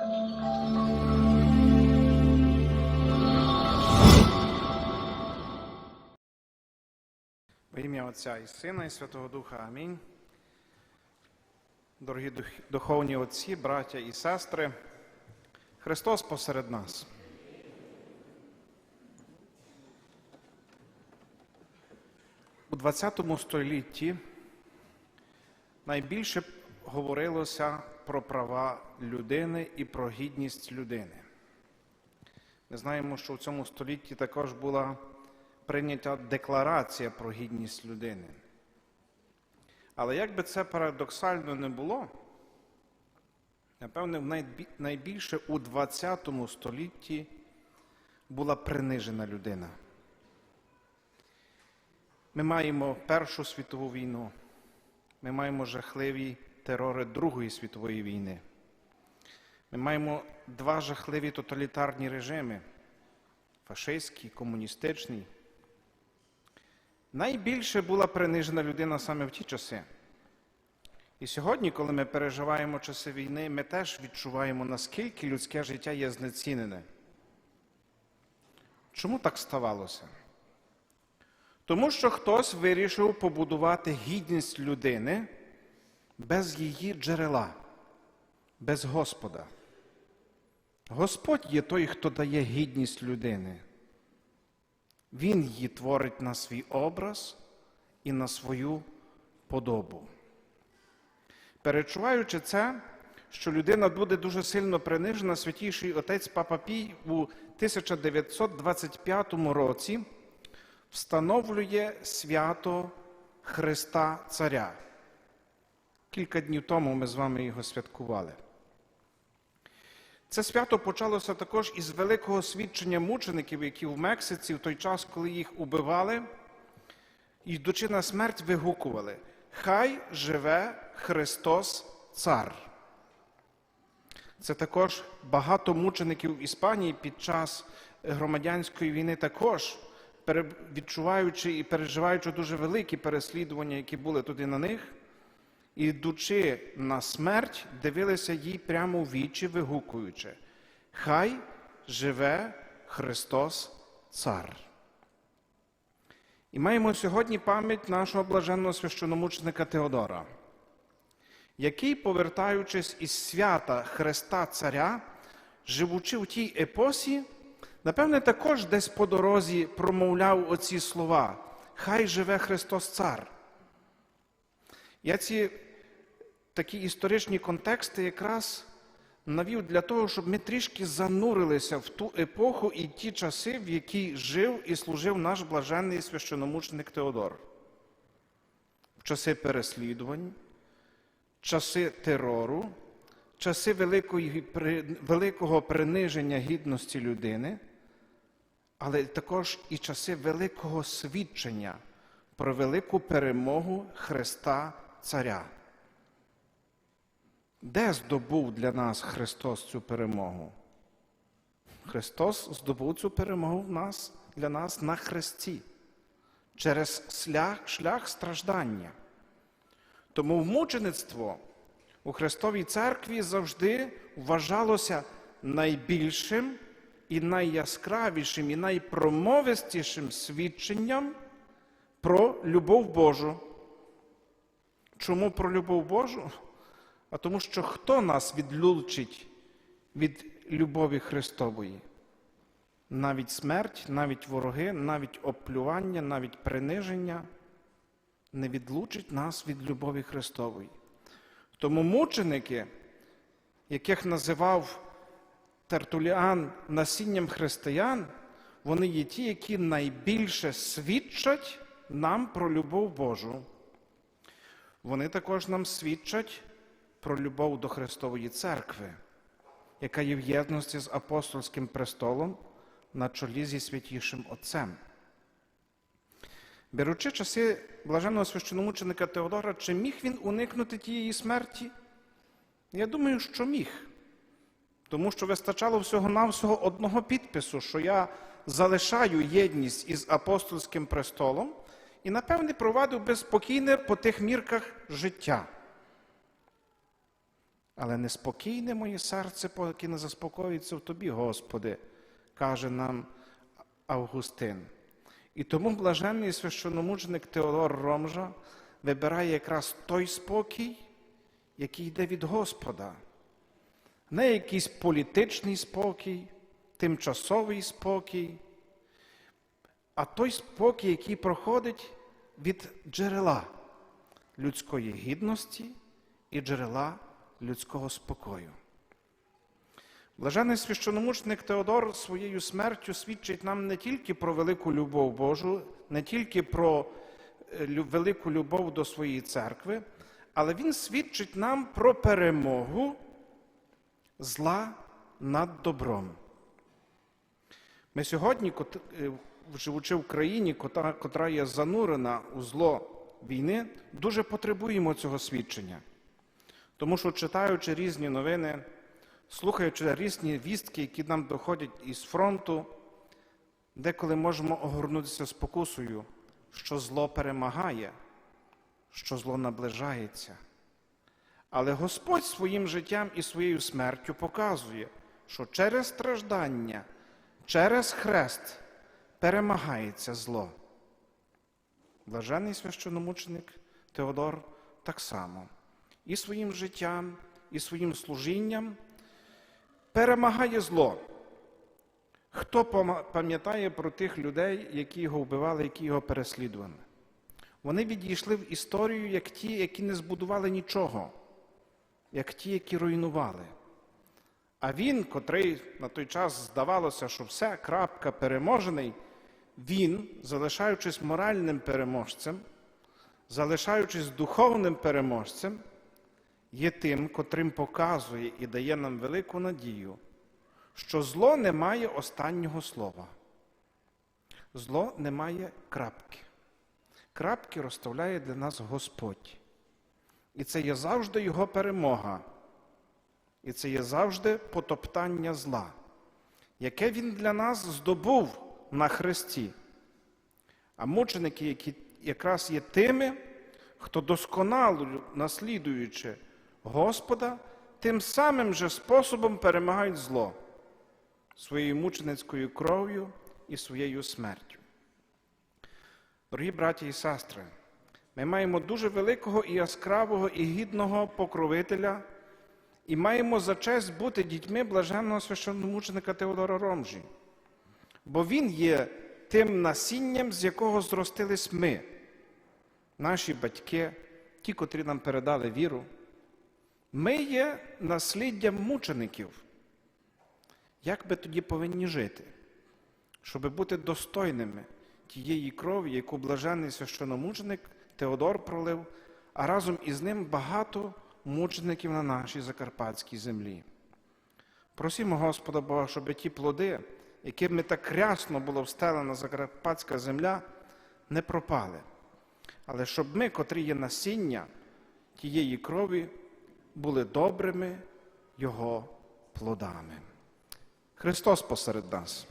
В ім'я Отця і Сина, і Святого Духа. Амінь. Дорогі духовні отці, браття і сестри, Христос посеред нас. У ХХ столітті найбільше говорилося про права людини і про гідність людини. Ми знаємо, що в цьому столітті також була прийнята декларація про гідність людини. Але як би це парадоксально не було, напевне, найбільше у ХХ столітті була принижена людина. Ми маємо Першу світову війну, ми маємо жахливі терори Другої світової війни. Ми маємо два жахливі тоталітарні режими фашистський, комуністичний. Найбільше була принижена людина саме в ті часи. І сьогодні, коли ми переживаємо часи війни, ми теж відчуваємо, наскільки людське життя є знецінене. Чому так ставалося? Тому що хтось вирішив побудувати гідність людини без її джерела, без Господа. Господь є той, хто дає гідність людини. Він її творить на свій образ і на свою подобу. Перечуваючи це, що людина буде дуже сильно принижена, святіший отець Папа Пій у 1925 році встановлює свято Христа Царя. Кілька днів тому ми з вами його святкували. Це свято почалося також із великого свідчення мучеників, які в Мексиці в той час, коли їх убивали, йдучи на смерть, вигукували: Хай живе Христос Цар. Це також багато мучеників в Іспанії під час громадянської війни також, відчуваючи і переживаючи дуже великі переслідування, які були туди на них, і йдучи на смерть, дивилися їй прямо в вічі, вигукуючи: Хай живе Христос Цар. І маємо сьогодні пам'ять нашого блаженного священомученика Теодора, який, повертаючись із свята Христа Царя, живучи в тій епосі, напевне, також десь по дорозі промовляв оці слова: Хай живе Христос Цар. Я ці такі історичні контексти якраз навів для того, щоб ми трішки занурилися в ту епоху і ті часи, в які жив і служив наш блаженний священомученик Теодор. В часи переслідувань, часи терору, часи великої, великого приниження гідності людини, але також і часи великого свідчення про велику перемогу Христа Царя. Де здобув для нас Христос цю перемогу? Христос здобув цю перемогу в нас, для нас на Христі через шлях, шлях страждання. Тому мучеництво у Христовій церкві завжди вважалося найбільшим і найяскравішим, і найпромовистішим свідченням про любов Божу. Чому про любов Божу? А тому, що хто нас відлучить від любові Христової? Навіть смерть, навіть вороги, навіть оплювання, навіть приниження не відлучить нас від любові Христової. Тому мученики, яких називав Тертуліан насінням християн, вони є ті, які найбільше свідчать нам про любов Божу. Вони також нам свідчать про любов до Христової церкви, яка є в єдності з апостольським престолом на чолі зі святішим Отцем. Беручи часи блаженного священомученика Теодора, чи міг він уникнути тієї смерті? Я думаю, що міг. Тому що вистачало всього-навсього одного підпису, що я залишаю єдність із апостольським престолом і, напевне, провадив би спокійне по тих мірках життя. Але неспокійне моє серце, поки не заспокоїться в тобі, Господи, каже нам Августин. І тому блаженний священомученик Теодор Ромжа вибирає якраз той спокій, який йде від Господа. Не якийсь політичний спокій, тимчасовий спокій, а той спокій, який проходить від джерела людської гідності і джерела людського спокою. Блажений священомучник Теодор своєю смертю свідчить нам не тільки про велику любов Божу, не тільки про е, велику любов до своєї церкви, але він свідчить нам про перемогу зла над добром. Ми сьогодні, е, живучи в країні, котра є занурена у зло війни, дуже потребуємо цього свідчення. Тому що читаючи різні новини, слухаючи різні вістки, які нам доходять із фронту, деколи можемо огорнутися спокусою, що зло перемагає, що зло наближається. Але Господь своїм життям і своєю смертю показує, що через страждання, через хрест перемагається зло. Блажений священомученик Теодор так само і своїм життям, і своїм служінням перемагає зло. Хто пам'ятає про тих людей, які його вбивали, які його переслідували? Вони відійшли в історію як ті, які не збудували нічого, як ті, які руйнували. А він, котрий на той час здавалося, що все, крапка, переможений, він, залишаючись моральним переможцем, залишаючись духовним переможцем, є тим, котрим показує і дає нам велику надію, що зло не має останнього слова. Зло не має крапки. Крапки розставляє для нас Господь. І це є завжди Його перемога. І це є завжди потоптання зла, яке Він для нас здобув на Христі. А мученики, які якраз є тими, хто досконало наслідуючи Господа, тим самим же способом перемагають зло своєю мученицькою кров'ю і своєю смертю. Дорогі браті і сестри, ми маємо дуже великого і яскравого і гідного покровителя, і маємо за честь бути дітьми блаженного священномученика Теодора Ромжі. Бо він є тим насінням, з якого зростились ми, наші батьки, ті, котрі нам передали віру. Ми є насліддям мучеників. Як би тоді повинні жити, щоб бути достойними тієї крові, яку блажений священомученик Теодор пролив, а разом із ним багато мучеників на нашій закарпатській землі. Просімо Господа Бога, щоб ті плоди, якими так рясно було встелена закарпатська земля, не пропали. Але щоб ми, котрі є насіння тієї крові, були добрими Його плодами. Христос посеред нас.